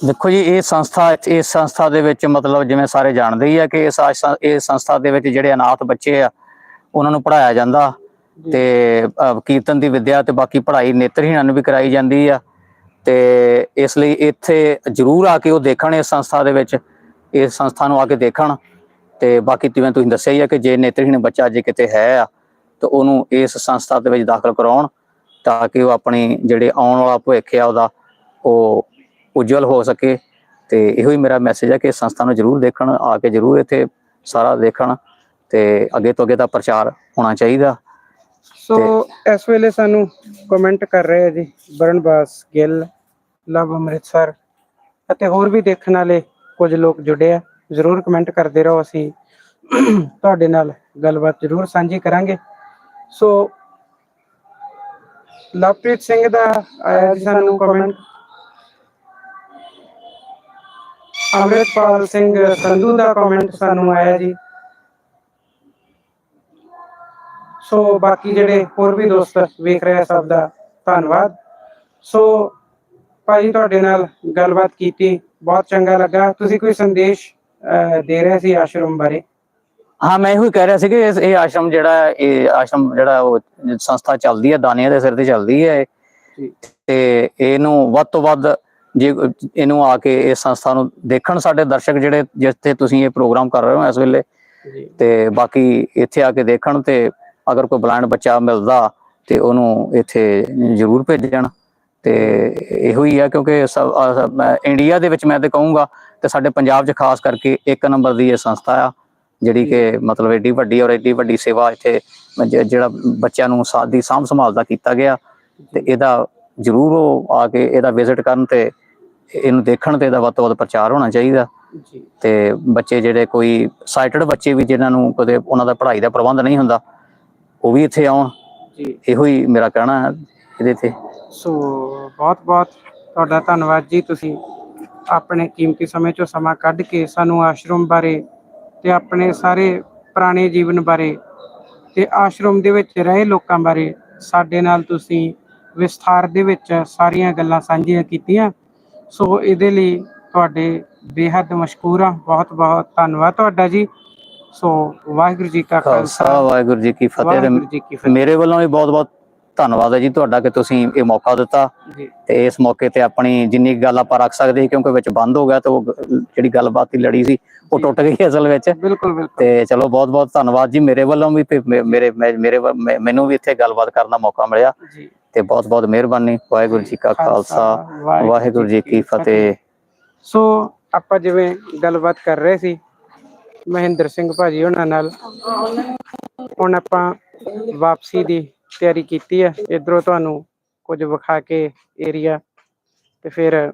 S2: ਦੇਖੋ ਜੀ ਇਹ ਸੰਸਥਾ ਇਸ ਸੰਸਥਾ ਦੇ ਵਿੱਚ ਮਤਲਬ ਜਿਵੇਂ ਸਾਰੇ ਜਾਣਦੇ ਹੀ ਆ ਕਿ ਇਸ ਇਹ ਸੰਸਥਾ ਦੇ ਵਿੱਚ ਜਿਹੜੇ ਅਨਾਥ ਬੱਚੇ ਆ ਉਹਨਾਂ ਨੂੰ ਪੜਾਇਆ ਜਾਂਦਾ। ਤੇ ਕੀਰਤਨ ਦੀ ਵਿਦਿਆ ਤੇ ਬਾਕੀ ਪੜ੍ਹਾਈ ਨੇਤਰਹੀਣਾਂ ਨੂੰ ਵੀ ਕਰਾਈ ਜਾਂਦੀ ਆ ਤੇ ਇਸ ਲਈ ਇੱਥੇ ਜ਼ਰੂਰ ਆ ਕੇ ਉਹ ਦੇਖਣ ਇਸ ਸੰਸਥਾ ਦੇ ਵਿੱਚ ਇਸ ਸੰਸਥਾ ਨੂੰ ਆ ਕੇ ਦੇਖਣ ਤੇ ਬਾਕੀ ਜਿਵੇਂ ਤੁਸੀਂ ਦੱਸਿਆ ਹੀ ਆ ਕਿ ਜੇ ਨੇਤਰਹੀਣ ਬੱਚਾ ਜੇ ਕਿਤੇ ਹੈ ਆ ਤਾਂ ਉਹਨੂੰ ਇਸ ਸੰਸਥਾ ਦੇ ਵਿੱਚ ਦਾਖਲ ਕਰਾਉਣ ਤਾਂ ਕਿ ਉਹ ਆਪਣੀ ਜਿਹੜੇ ਆਉਣ ਵਾਲਾ ਭਵਿੱਖ ਆ ਉਹਦਾ ਉਹ ਉਜਵਲ ਹੋ ਸਕੇ। ਤੇ ਇਹੋ ਹੀ ਮੇਰਾ ਮੈਸੇਜ ਹੈ ਕਿ ਸੰਸਥਾ ਨੂੰ ਜਰੂਰ ਦੇਖਣ ਆ ਕੇ ਜਰੂਰ ਇੱਥੇ ਸਾਰਾ ਦੇਖਣ ਤੇ ਅੱਗੇ ਤੋਂ ਅੱਗੇ ਦਾ ਪ੍ਰਚਾਰ ਹੋਣਾ ਚਾਹੀਦਾ।
S1: ਸੋ ਇਸ ਵੇਲੇ ਸਾਨੂੰ ਕਮੈਂਟ ਕਰ ਰਹੇ ਆ ਜੀ ਬਰਨਬਾਸ ਗਿੱਲ ਲਵ ਅੰਮ੍ਰਿਤਸਰ ਅਤੇ ਹੋਰ ਵੀ ਦੇਖਣ ਵਾਲੇ ਕੁਝ ਲੋਕ ਜੁੜੇ ਆ ਜ਼ਰੂਰ ਕਮੈਂਟ ਕਰਦੇ ਰਹੋ ਅਸੀਂ। ਤੁਹਾਡੇ ਨਾਲ ਗੱਲਬਾਤ ਜ਼ਰੂਰ ਸਾਂਝੀ ਕਰਾਂਗੇ। ਸੋ ਲਵਪ੍ਰੀਤ ਸਿੰਘ ਦਾ ਆਇਆ ਜੀ ਸਾਨੂੰ ਕਮੈਂਟ ਅੰਮ੍ਰਿਤਪਾਲ ਸਿੰਘ ਸੰਧੂ ਦਾ ਕਮੈਂਟ ਸਾਨੂੰ ਆਇਆ ਜੀ। ਸੋ ਬਾਕੀ ਜਿਹੜੇ ਹੋਰ ਵੀ ਦੋਸਤ ਵੇਖ ਰਹੇ ਸਭ ਦਾ ਧੰਨਵਾਦ। ਸੋ ਭਾਈ ਤੁਹਾਡੇ ਨਾਲ ਗੱਲਬਾਤ ਕੀਤੀ ਬਹੁਤ ਚੰਗਾ ਲੱਗਾ। ਤੁਸੀਂ ਕੋਈ ਸੰਦੇਸ਼ ਦੇ ਰਹੇ ਸੀ ਆਸ਼ਰਮ ਬਾਰੇ?
S2: ਹਾਂ ਮੈਂ ਇਹੋ ਕਹਿ ਰਿਹਾ ਸੀ ਕਿ ਇਹ ਆਸ਼ਰਮ ਜਿਹੜਾ ਇਹ ਆਸ਼ਰਮ ਜਿਹੜਾ ਉਹ ਸੰਸਥਾ ਚੱਲਦੀ ਹੈ ਦਾਨੀਆਂ ਦੇ ਸਿਰ ਤੇ ਚੱਲਦੀ ਹੈ ਤੇ ਇਹਨੂੰ ਵੱਧ ਤੋਂ ਵੱਧ ਜੇ ਇਹਨੂੰ ਆ ਕੇ ਇਸ ਸੰਸਥਾ ਨੂੰ ਦੇਖਣ ਸਾਡੇ ਦਰਸ਼ਕ ਜਿਹੜੇ ਤੇ ਤੁਸੀਂ ਇਹ ਪ੍ਰੋਗਰਾਮ ਕਰ ਰਹੇ ਹੋ ਇਸ ਵੇਲੇ ਤੇ ਬਾਕੀ ਇੱਥੇ ਆ ਕੇ ਦੇਖਣ ਤੇ ਅਗਰ ਕੋਈ ਬਲਾਈਂਡ ਬੱਚਾ ਮਿਲਦਾ ਤੇ ਉਹਨੂੰ ਇੱਥੇ ਜ਼ਰੂਰ ਭੇਜਣ। ਤੇ ਇਹੋ ਹੀ ਆ ਕਿਉਂਕਿ ਇੰਡੀਆ ਦੇ ਵਿੱਚ ਮੈਂ ਤੇ ਕਹੂੰਗਾ ਤੇ ਸਾਡੇ ਪੰਜਾਬ 'ਚ ਖਾਸ ਕਰਕੇ ਇੱਕ ਨੰਬਰ ਦੀ ਇਹ ਸੰਸਥਾ ਆ। ਜਿਹੜੀ ਕਿ ਮਤਲਬ ਏਡੀ ਵੱਡੀ ਔਰ ਏਡੀ ਵੱਡੀ ਸੇਵਾ ਇੱਥੇ ਜਿਹੜਾ ਬੱਚਿਆਂ ਨੂੰ ਸਾਥ ਦੀ ਸਾਂਭ ਸੰਭਾਲ ਦਾ ਕੀਤਾ ਗਿਆ ਤੇ ਇਹਦਾ ਜ਼ਰੂਰ ਉਹ ਆ ਕੇ ਇਹਦਾ ਵਿਜ਼ਿਟ ਕਰਨ ਤੇ ਇਹਨੂੰ ਦੇਖਣ ਤੇ ਇਹਦਾ ਵੱਧ ਤੋਂ ਵੱਧ ਪ੍ਰਚਾਰ ਹੋਣਾ ਚਾਹੀਦਾ।
S1: ਜੀ।
S2: ਤੇ ਬੱਚੇ ਜਿਹੜੇ ਕੋਈ ਸਾਈਟਡ ਬੱਚੇ ਵੀ ਜਿਨ੍ਹਾਂ ਨੂੰ ਕਦੇ ਉਹਨਾਂ ਦਾ ਪੜ੍ਹਾਈ ਦਾ ਪ੍ਰਬੰਧ ਨਹੀਂ ਹੁੰਦਾ ਉਹ ਵੀ ਇੱਥੇ ਆਉਣ।
S1: ਜੀ।
S2: ਇਹੋ ਹੀ ਮੇਰਾ ਕਹਿਣਾ ਹੈ ਇਹਦੇ ਤੇ।
S1: ਸੋ ਬਹੁਤ ਬਹੁਤ ਤੁਹਾਡਾ ਧੰਨਵਾਦ ਜੀ ਤੁਸੀਂ ਆਪਣੇ ਕੀਮਤੀ ਸਮੇਂ ਚੋਂ ਸਮਾਂ ਕੱਢ ਕੇ ਸਾਨੂੰ ਆਸ਼ਰਮ ਬਾਰੇ ਤੇ ਆਪਣੇ ਸਾਰੇ ਪੁਰਾਣੇ ਜੀਵਨ ਬਾਰੇ ਤੇ ਆਸ਼ਰਮ ਦੇ ਵਿੱਚ ਰਹੇ ਲੋਕਾਂ ਬਾਰੇ ਸਾਡੇ ਨਾਲ ਤੁਸੀਂ ਵਿਸਥਾਰ ਦੇ ਵਿੱਚ ਸਾਰੀਆਂ ਗੱਲਾਂ ਸਾਂਝੀਆਂ ਕੀਤੀਆਂ। ਸੋ ਇਹਦੇ ਲਈ ਤੁਹਾਡੇ ਬੇਹੱਦ ਮਸ਼ਕੂਰ ਹਾਂ। ਬਹੁਤ ਬਹੁਤ ਧੰਨਵਾਦ ਤੁਹਾਡਾ ਜੀ। ਸੋ ਵਾਹਿਗੁਰੂ ਜੀ ਕਾ
S2: ਖਾਲਸਾ। ਵਾਹਿਗੁਰੂ ਜੀ ਕੀ ਫਤਿਹ। ਮੇਰੇ ਵੱਲੋਂ ਵੀ ਬਹੁਤ-ਬਹੁਤ ਧੰਨਵਾਦ ਹੈ ਜੀ ਤੁਹਾਡਾ ਕਿ ਤੁਸੀਂ ਇਹ ਮੌਕਾ ਦਿੱਤਾ। ਤੇ ਇਸ ਮੌਕੇ ਤੇ ਆਪਣੀ ਜਿੰਨੀ ਗੱਲ ਆਪਾਂ ਰੱਖ ਸਕਦੇ ਸੀ ਕਿਉਂਕਿ ਵਿੱਚ ਬੰਦ ਹੋ ਗਿਆ ਤੇ ਉਹ ਜਿਹੜੀ ਗੱਲਬਾਤ ਦੀ ਲੜੀ ਸੀ। ਉਹ। ਟੁੱਟ ਗਈ ਅਸਲ ਵਿੱਚ।
S1: ਬਿਲਕੁਲ ਬਿਲਕੁਲ।
S2: ਤੇ ਚਲੋ ਬਹੁਤ-ਬਹੁਤ ਧੰਨਵਾਦ ਜੀ। ਮੇਰੇ ਵੱਲੋਂ ਵੀ ਤੇ ਮੇਰੇ ਮੇਰੇ ਮੈਨੂੰ ਵੀ ਇੱਥੇ ਗੱਲਬਾਤ ਕਰਨ ਦਾ ਮੌਕਾ ਮਿਲਿਆ।
S1: ਜੀ।
S2: ਤੇ ਬਹੁਤ-ਬਹੁਤ ਮਿਹਰਬਾਨੀ। ਵਾਹਿਗੁਰੂ ਜੀ ਕਾ ਖਾਲਸਾ ਵਾਹਿਗੁਰੂ ਜੀ ਕੀ ਫਤਿਹ।
S1: ਸੋ ਆਪਾਂ ਜਿਵੇਂ ਗੱਲਬਾਤ ਕਰ ਰਹੇ ਸੀ ਮਹਿੰਦਰ ਸਿੰਘ ਭਾਜੀ ਉਹਨਾਂ ਨਾਲ। ਹੁਣ ਆਪਾਂ ਵਾਪਸੀ ਦੀ ਤਿਆਰੀ ਕੀਤੀ ਹੈ ਇਧਰੋਂ ਤੁਹਾਨੂੰ ਕੁਝ ਵਿਖਾ ਕੇ ਏਰੀਆ ਤੇ ਫਿਰ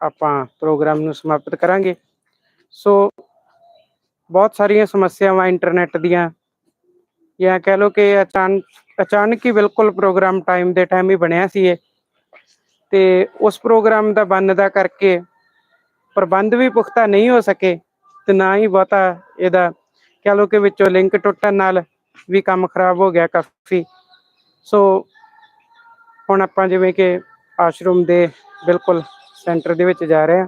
S1: ਆਪਾਂ ਪ੍ਰੋਗਰਾਮ ਨੂੰ ਸਮਾਪਤ ਕਰਾਂਗੇ। ਸੋ ਬਹੁਤ ਸਾਰੀਆਂ ਸਮੱਸਿਆਵਾਂ ਇੰਟਰਨੈਟ ਦੀਆਂ। ਜਾਂ ਕਹਿ ਲਓ ਕਿ ਅਚਾਨਕ ਅਚਾਨਕ ਹੀ ਬਿਲਕੁਲ ਪ੍ਰੋਗਰਾਮ ਟਾਈਮ ਦੇ ਟਾਈਮ ਹੀ ਬਣਿਆ ਸੀ ਇਹ। ਤੇ ਉਸ ਪ੍ਰੋਗਰਾਮ ਦਾ ਬੰਨ ਦਾ ਕਰਕੇ ਪ੍ਰਬੰਧ ਵੀ ਪੁਖਤਾ ਨਹੀਂ ਹੋ ਸਕੇ ਤੇ ਨਾ ਹੀ ਬਹੁਤਾ ਇਹਦਾ ਕਹਿ ਲਓ ਕਿ ਵਿੱਚੋਂ ਲਿੰਕ ਟੁੱਟਣ ਨਾਲ ਵੀ ਕੰਮ ਖਰਾਬ ਹੋ ਗਿਆ ਕਾਫੀ। ਸੋ ਹੁਣ ਆਪਾਂ ਜਿਵੇਂ ਕਿ ਆਸ਼ਰਮ ਦੇ ਬਿਲਕੁਲ ਸੈਂਟਰ ਦੇ ਵਿੱਚ ਜਾ ਰਹੇ ਹਾਂ।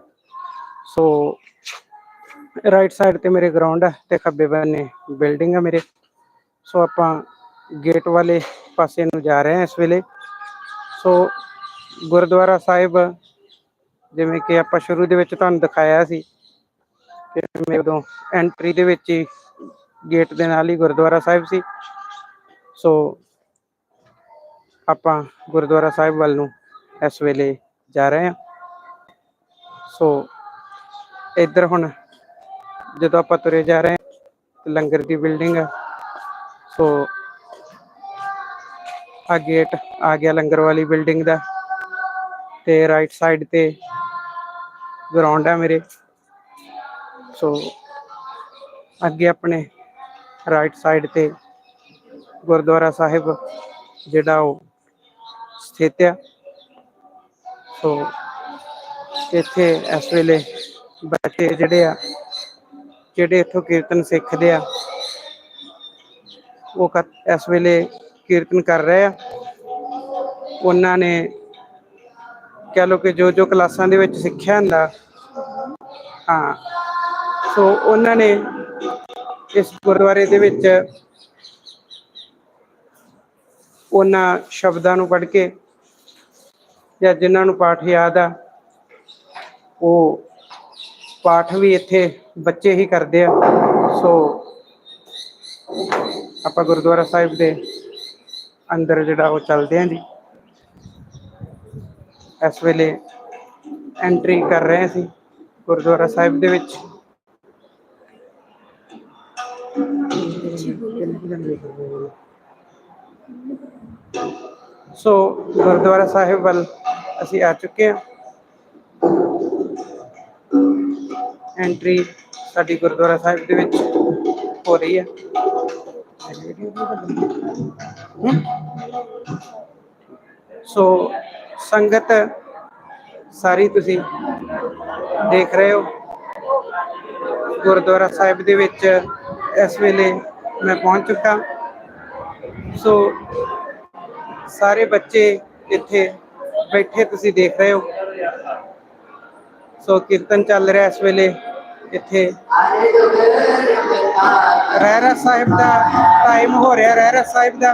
S1: ਸੋ ਰਾਈਟ ਸਾਈਡ ਤੇ ਮੇਰੇ ਗਰਾਊਂਡ ਹੈ ਤੇ ਖੱਬੇ ਬੰਨੇ ਬਿਲਡਿੰਗ ਹੈ ਮੇਰੇ। ਸੋ ਆਪਾਂ ਗੇਟ ਵਾਲੇ ਪਾਸੇ ਨੂੰ ਜਾ ਰਹੇ ਹਾਂ ਇਸ ਵੇਲੇ। ਸੋ ਗੁਰਦੁਆਰਾ ਸਾਹਿਬ, ਜਿਵੇਂ ਕਿ ਆਪਾਂ ਸ਼ੁਰੂ ਦੇ ਵਿੱਚ ਤੁਹਾਨੂੰ ਦਿਖਾਇਆ ਸੀ ਕਿ ਮੈਂ ਉਦੋਂ ਐਂਟਰੀ ਦੇ ਵਿੱਚ ਹੀ ਗੇਟ ਦੇ ਨਾਲ ਹੀ ਗੁਰਦੁਆਰਾ ਸਾਹਿਬ ਸੀ। ਸੋ ਆਪਾਂ ਗੁਰਦੁਆਰਾ ਸਾਹਿਬ ਵੱਲ ਨੂੰ ਇਸ ਵੇਲੇ ਜਾ ਰਹੇ ਹਾਂ ਸੋ ਇੱਧਰ ਹੁਣ ਜਦੋਂ ਆਪਾਂ ਤੁਰੇ ਜਾ ਰਹੇ ਹਾਂ ਲੰਗਰ ਦੀ ਬਿਲਡਿੰਗ ਹੈ ਸੋ ਆ ਗੇਟ ਆ ਗਿਆ ਲੰਗਰ ਵਾਲੀ ਬਿਲਡਿੰਗ ਦਾ। ਤੇ ਰਾਈਟ ਸਾਈਡ ਤੇ ਗਰਾਊਂਡ ਹੈ ਮੇਰੇ। ਸੋ ਅੱਗੇ ਆਪਣੇ ਰਾਈਟ ਸਾਈਡ ਤੇ ਗੁਰਦੁਆਰਾ ਸਾਹਿਬ, ਜਿਹੜਾ ਉਹ ਸਥਿਤ ਆ। ਸੋ ਇੱਥੇ ਇਸ ਵੇਲੇ ਬੱਚੇ ਜਿਹੜੇ ਆ ਜਿਹੜੇ ਇੱਥੋਂ ਕੀਰਤਨ ਸਿੱਖਦੇ ਆ, ਉਹ ਕ- ਇਸ ਵੇਲੇ ਕੀਰਤਨ ਕਰ ਰਹੇ ਆ। ਉਹਨਾਂ ਨੇ ਕਹਿ ਲਓ ਕਿ ਜੋ ਜੋ ਕਲਾਸਾਂ ਦੇ ਵਿੱਚ ਸਿੱਖਿਆ ਹੁੰਦਾ, ਹਾਂ, ਸੋ ਉਹਨਾਂ ਨੇ ਇਸ ਗੁਰਦੁਆਰੇ ਦੇ ਵਿੱਚ ਉਹਨਾਂ ਸ਼ਬਦਾਂ ਨੂੰ ਪੜ੍ਹ ਕੇ ਜਾਂ ਜਿਨ੍ਹਾਂ ਨੂੰ ਪਾਠ ਯਾਦ ਆ, ਉਹ ਪਾਠ ਵੀ ਇੱਥੇ ਬੱਚੇ ਹੀ ਕਰਦੇ ਆ। ਸੋ ਆਪਾਂ ਗੁਰਦੁਆਰਾ ਸਾਹਿਬ ਦੇ ਅੰਦਰ ਜਿਹੜਾ ਉਹ ਚੱਲਦੇ ਆਂ ਜੀ। ਇਸ ਵੇਲੇ ਐਂਟਰੀ ਕਰ ਰਹੇ ਸੀ ਗੁਰਦੁਆਰਾ ਸਾਹਿਬ ਦੇ ਵਿੱਚ। ਸੋ ਗੁਰਦੁਆਰਾ ਸਾਹਿਬ ਵੱਲ ਅਸੀਂ ਆ ਚੁੱਕੇ ਹਾਂ ਐਂਟਰੀ ਸਾਡੀ ਗੁਰਦੁਆਰਾ ਸਾਹਿਬ ਦੇ ਵਿੱਚ ਹੋ ਰਹੀ ਹੈ। ਸੋ ਸੰਗਤ ਸਾਰੀ ਤੁਸੀਂ ਦੇਖ ਰਹੇ ਹੋ। ਗੁਰਦੁਆਰਾ ਸਾਹਿਬ ਦੇ ਵਿੱਚ ਇਸ ਵੇਲੇ ਮੈਂ ਪਹੁੰਚ ਚੁੱਕਾ। ਸੋ ਸਾਰੇ ਬੱਚੇ ਇੱਥੇ ਬੈਠੇ ਤੁਸੀਂ ਦੇਖ ਰਹੇ ਹੋ। ਸੋ ਕੀਰਤਨ ਚੱਲ ਰਿਹਾ ਇਸ ਵੇਲੇ। ਇੱਥੇ। ਰਹਿਰਾ ਸਾਹਿਬ ਦਾ ਟਾਈਮ ਹੋ ਰਿਹਾ ਰਹਿਰਾ ਸਾਹਿਬ ਦਾ।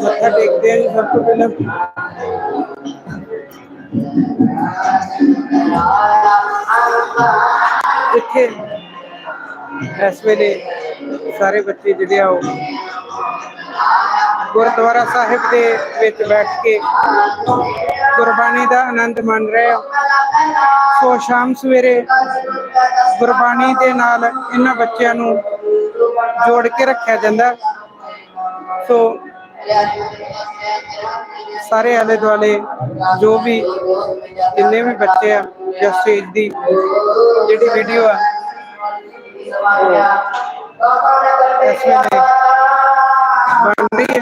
S1: ਮੱਥਾ ਟੇਕਦੇ ਹਾਂ ਜੀ ਸਭ ਤੋਂ ਪਹਿਲਾਂ। ਇੱਥੇ ਇਸ ਵੇਲੇ ਸਾਰੇ ਬੱਚੇ ਜਿਹੜੇ ਆ ਉਹ ਗੁਰਦੁਆਰਾ ਸਾਹਿਬ ਦੇ ਵਿੱਚ ਬੈਠ ਕੇ ਗੁਰਬਾਣੀ ਦਾ ਆਨੰਦ ਮਾਣ ਰਹੇ ਆ ਸੋ ਸ਼ਾਮ ਸਵੇਰੇ ਗੁਰਬਾਣੀ ਦੇ ਨਾਲ ਇਹਨਾਂ ਬੱਚਿਆਂ ਨੂੰ ਜੋੜ ਕੇ ਰੱਖਿਆ ਜਾਂਦਾ। ਸੋ ਸਾਰੇ ਆਲੇ ਦੁਆਲੇ ਜੋ ਵੀ ਜਿੰਨੇ ਵੀ ਬੱਚੇ ਆ, ਜਾਂ ਸਟੇਜ ਦੀ ਜਿਹੜੀ ਵੀਡੀਓ ਆ ਇਸ ਵੇਲੇ ਬਣ ਰਹੀ ਹੈ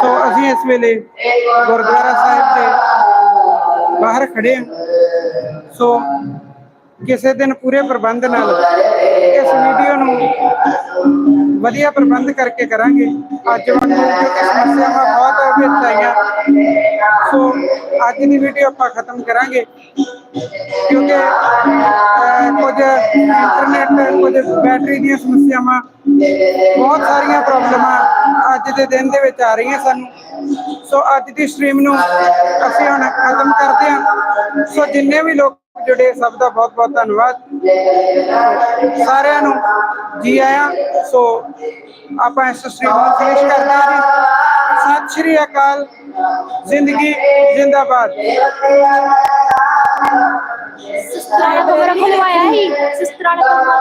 S1: ਸੋ ਅਸੀਂ ਇਸ ਵੇਲੇ ਗੁਰਦੁਆਰਾ ਸਾਹਿਬ ਦੇ ਬਾਹਰ ਖੜੇ ਹਾਂ। ਸੋ ਕਿਸੇ ਦਿਨ ਪੂਰੇ ਪ੍ਰਬੰਧ ਨਾਲ ਇਸ ਵੀਡੀਓ ਨੂੰ ਵਧੀਆ ਪ੍ਰਬੰਧ ਕਰਕੇ ਕਰਾਂਗੇ। ਅੱਜ ਵਾਂਗੂ ਕਿਉਂਕਿ ਸਮੱਸਿਆਵਾਂ ਬਹੁਤ ਵਿੱਚ ਆਈਆਂ। ਸੋ ਅੱਜ ਦੀ ਵੀਡੀਓ ਆਪਾਂ ਖਤਮ ਕਰਾਂਗੇ। ਕਿਉਂਕਿ ਕੁਝ ਇੰਟਰਨੈਟ ਕੁਝ ਬੈਟਰੀ ਦੀਆਂ ਸਮੱਸਿਆਵਾਂ, ਬਹੁਤ ਸਾਰੀਆਂ ਪ੍ਰੋਬਲਮਾਂ ਅੱਜ ਦੇ ਦਿਨ ਦੇ ਵਿੱਚ ਆ ਰਹੀਆਂ ਸਾਨੂੰ। ਸੋ ਅੱਜ ਦੀ ਸਟ੍ਰੀਮ ਨੂੰ ਅਸੀਂ ਹੁਣ ਖਤਮ ਕਰਦੇ ਹਾਂ। ਸੋ ਜਿੰਨੇ ਵੀ ਲੋਕ ਜੁੜੇ ਸਭ ਦਾ ਬਹੁਤ ਬਹੁਤ ਧੰਨਵਾਦ। ਸਾਰਿਆਂ ਨੂੰ ਜੀ ਆਇਆਂ, ਸੋ ਆਪਾਂ ਇਸ ਸਟ੍ਰੀਮ ਨੂੰ ਫਿਨਿਸ਼ ਕਰਦੇ ਹਾਂ ਜੀ। ਸਤਿ ਸ਼੍ਰੀ ਅਕਾਲ। ਜ਼ਿੰਦਗੀ ਜਿੰਦਾਬਾਦ।
S3: ਸਿਸਟਰਾਂ ਨੇ ਕਮਰਾ ਹੀ। ਸਿਸਟਰਾਂ ਨੇ ਕਮਰਾ